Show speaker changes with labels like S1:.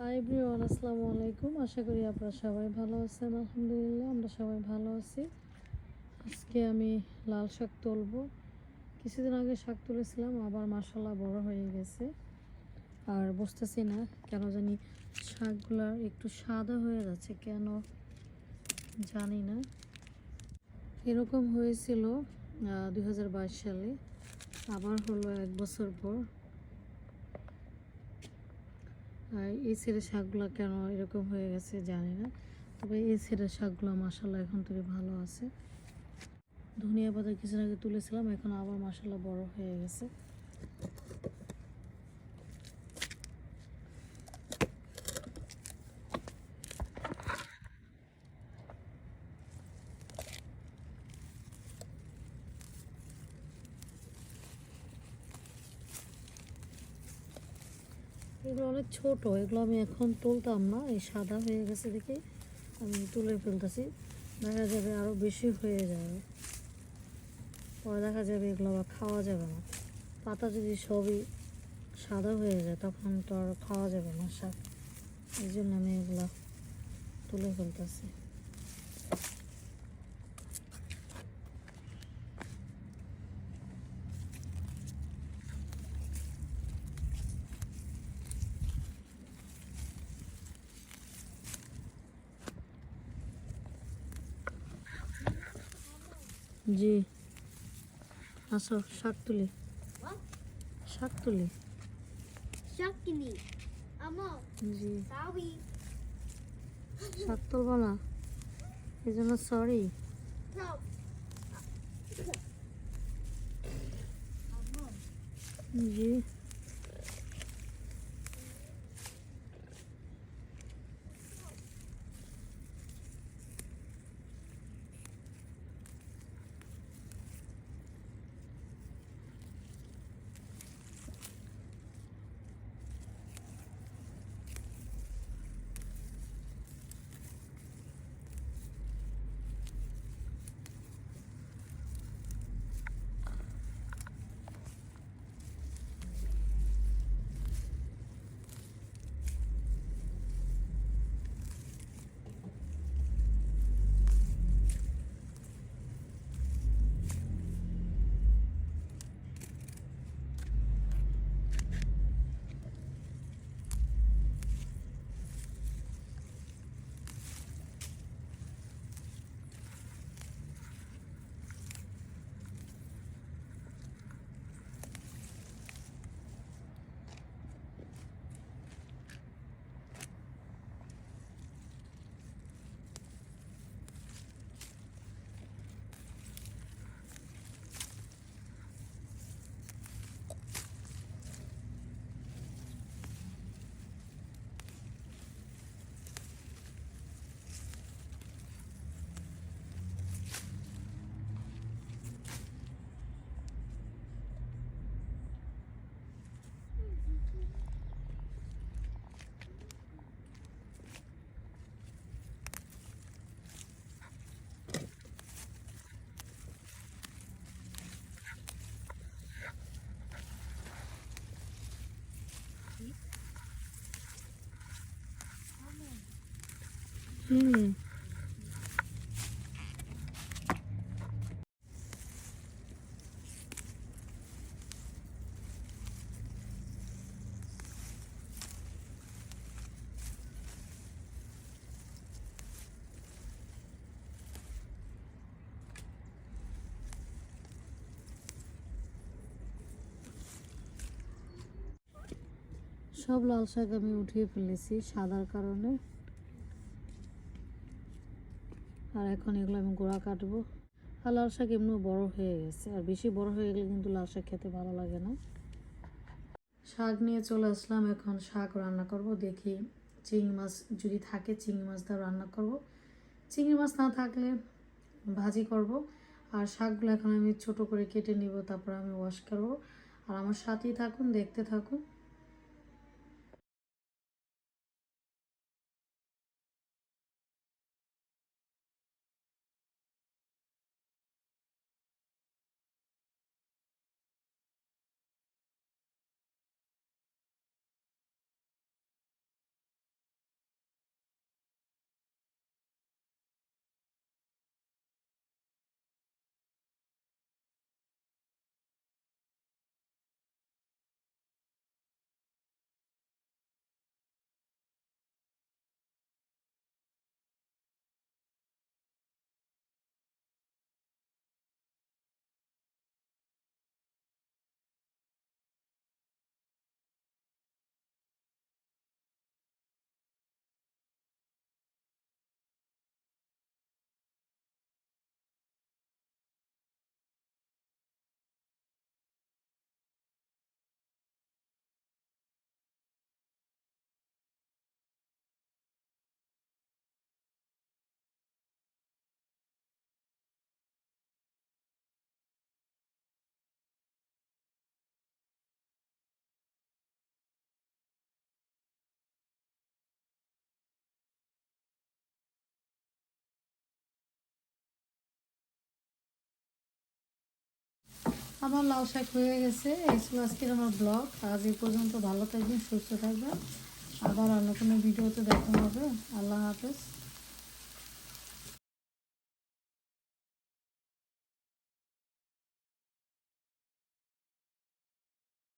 S1: Hi everyone আসসালামু আলাইকুম আশা করি আপনারা সবাই ভালো আছেন আলহামদুলিল্লাহ আমরা সবাই ভালো আছি আজকে আমি লাল শাক তুলবো কিছুদিন আগে শাক তুলেছিলাম আবার মাসাল্লাহ বড় হয়ে গেছে আর বুঝতেছি না কেন জানি শাকগুলা একটু সাদা হয়ে যাচ্ছে কেন জানি না এরকম হয়েছিল দু হাজার বাইশ সালে আবার হলো এক বছর পর এই ছেড়ে শাকগুলো কেন এরকম হয়ে গেছে জানি না। তবে এই ছেড়ে শাকগুলো মাসাল্লাহ এখন থেকে ভালো আছে। ধনিয়া পাতা কিছু আগে তুলেছিলাম, এখন আবার মাসাল্লাহ বড় হয়ে গেছে। এগুলো অনেক ছোট, এগুলো আমি এখন তুলতাম না, এই সাদা হয়ে গেছে দেখি। আমি তুলে ফেলতেছি, দেখা যাবে আরও বেশি হয়ে যাবে। পরে দেখা যাবে এগুলো আবার খাওয়া যাবে না। পাতা যদি সবই সাদা হয়ে যায়, তখন তো আর খাওয়া যাবে না শাক। এই জন্য আমি এগুলো তুলে ফেলতেছি। জি। আসো শাক তুলি? শাক তুলি।
S2: শাক কিনি।
S1: জি।
S2: Sawi.
S1: শাক তুলবো না। এই জন্য সরি. জি। সব লাল শাক আমি উঠিয়ে ফেলেছি সাদার কারণে। আর এখন এগুলো আমি গোড়া কাটবো। আর লাল শাক এমনিও বড় হয়ে গেছে। আর বেশি বড় হয়ে গেলে কিন্তু লাল শাক খেতে ভালো লাগে না। শাক নিয়ে চলে আসলাম। এখন শাক রান্না করব। দেখি চিংড়ি মাছ যদি থাকে, চিংড়ি মাছ দিয়ে রান্না করব। চিংড়ি মাছ না থাকলে ভাজি করব। আর শাকগুলো এখন আমি ছোট করে কেটে নিব। তারপর আমি ওয়াশ করব। আর আমার সাথেই থাকুন, দেখতে থাকুন। আমার লাউ শাক হয়ে গেছে। এই ছিল আজকের আমার ব্লগ। আজ এই পর্যন্ত ভালো থাকবেন, সুস্থ থাকবেন। আবার অন্য কোনো ভিডিওতে দেখানো হবে। আল্লাহ হাফেজ।